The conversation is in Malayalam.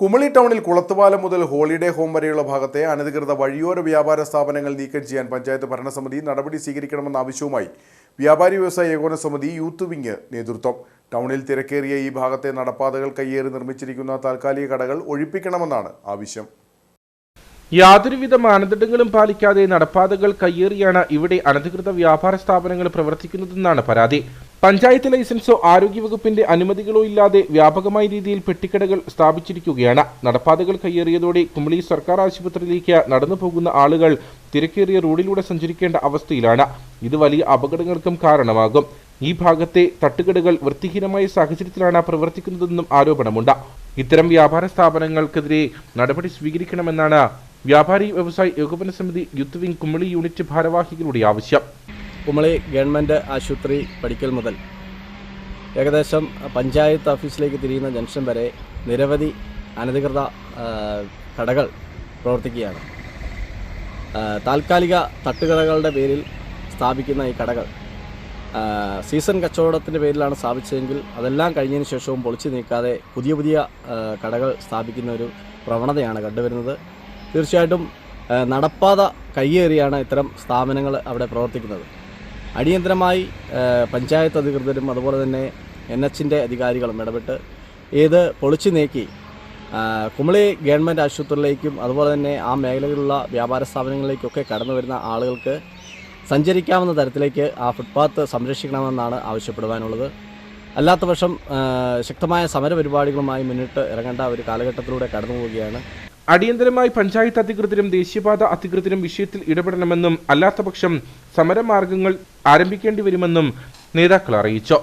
കുമളി ടൗണിൽ കുളത്തുപാലം മുതൽ ഹോളിഡേ ഹോം വരെയുള്ള ഭാഗത്തെ അനധികൃത വഴിയോര വ്യാപാര സ്ഥാപനങ്ങൾ നീക്കം ചെയ്യാൻ പഞ്ചായത്ത് ഭരണസമിതി നടപടി സ്വീകരിക്കണമെന്ന ആവശ്യവുമായി വ്യാപാരി വ്യവസായ ഏകോപന സമിതി യൂത്ത് വിങ് നേതൃത്വം. ടൗണിൽ തിരക്കേറിയ ഈ ഭാഗത്തെ നടപ്പാതകൾ കയ്യേറി നിർമ്മിച്ചിരിക്കുന്ന താൽക്കാലിക കടകൾ ഒഴിപ്പിക്കണമെന്നാണ് ആവശ്യം. യാതൊരുവിധ മാനദണ്ഡങ്ങളും പാലിക്കാതെ നടപ്പാതകൾ കയ്യേറിയാണ് ഇവിടെ അനധികൃത വ്യാപാര സ്ഥാപനങ്ങൾ പ്രവർത്തിക്കുന്നതെന്നാണ് പരാതി. പഞ്ചായത്ത് ലൈസൻസോ ആരോഗ്യവകുപ്പിന്റെ അനുമതികളോ ഇല്ലാതെ വ്യാപകമായ രീതിയിൽ പെട്ടിക്കടകൾ സ്ഥാപിച്ചിരിക്കുകയാണ്. നടപ്പാതകൾ കയ്യേറിയതോടെ കുമളി സർക്കാർ ആശുപത്രിയിലേക്ക് നടന്നു പോകുന്ന ആളുകൾ തിരക്കേറിയ റോഡിലൂടെ സഞ്ചരിക്കേണ്ട അവസ്ഥയിലാണ്. ഇത് വലിയ അപകടങ്ങൾക്കും കാരണമാകും. ഈ ഭാഗത്തെ തട്ടുകടകൾ വൃത്തിഹീനമായ സാഹചര്യത്തിലാണ് പ്രവർത്തിക്കുന്നതെന്നും ആരോപണമുണ്ട്. ഇത്തരം വ്യാപാര സ്ഥാപനങ്ങൾക്കെതിരെ നടപടി സ്വീകരിക്കണമെന്നാണ് വ്യാപാരി വ്യവസായി ഏകോപന സമിതി യൂത്ത് വിംഗ് കുമളി യൂണിറ്റ് ഭാരവാഹികളുടെ ആവശ്യം. കുമളി ഗവൺമെന്റ് ആശുപത്രി പഠിക്കൽ മുതൽ ഏകദേശം പഞ്ചായത്ത് ഓഫീസിലേക്ക് തിരിയുന്ന ജംഗ്ഷൻ വരെ നിരവധി അനധികൃത കടകൾ പ്രവർത്തിക്കുകയാണ്. താൽക്കാലിക തട്ടുകടകളുടെ പേരിൽ സ്ഥാപിക്കുന്ന ഈ കടകൾ സീസൺ കച്ചവടത്തിന്റെ പേരിലാണ് സ്ഥാപിച്ചതെങ്കിൽ അതെല്ലാം കഴിഞ്ഞതിന് ശേഷവും പൊളിച്ചു നീക്കാതെ പുതിയ പുതിയ കടകൾ സ്ഥാപിക്കുന്ന ഒരു പ്രവണതയാണ് കണ്ടുവരുന്നത്. തീർച്ചയായിട്ടും നടപ്പാത കയ്യേറിയാണ് ഇത്തരം സ്ഥാപനങ്ങൾ അവിടെ പ്രവർത്തിക്കുന്നത്. അടിയന്തരമായി പഞ്ചായത്ത് അധികൃതരും അതുപോലെ തന്നെ എൻ എച്ചിന്റെ അധികാരികളും ഇടപെട്ട് ഇത് പൊളിച്ചു നീക്കി. കുമളി ഗവൺമെന്റ് ആശുപത്രിയിലേക്കും അതുപോലെ തന്നെ ആ മേഖലയിലുള്ള വ്യാപാര സ്ഥാപനങ്ങളിലേക്കൊക്കെ കടന്നു വരുന്ന ആളുകൾക്ക് സഞ്ചരിക്കാവുന്ന തരത്തിലേക്ക് ആ ഫുട്പാത്ത് സംരക്ഷിക്കണമെന്നാണ് ആവശ്യപ്പെടുവാനുള്ളത്. അല്ലാത്ത പക്ഷം ശക്തമായ സമരപരിപാടികളുമായി മുന്നിട്ട് ഇറങ്ങേണ്ട ഒരു കാലഘട്ടത്തിലൂടെ കടന്നു പോവുകയാണ് അടിയന്തരമായി പഞ്ചായത്ത് അധികൃതരും ദേശീയപാത അധികൃതരും വിഷയത്തിൽ ഇടപെടണമെന്നും അല്ലാത്തപക്ഷം സമരമാർഗങ്ങൾ ആരംഭിക്കേണ്ടി വരുമെന്നും നേതാക്കൾ അറിയിച്ചു.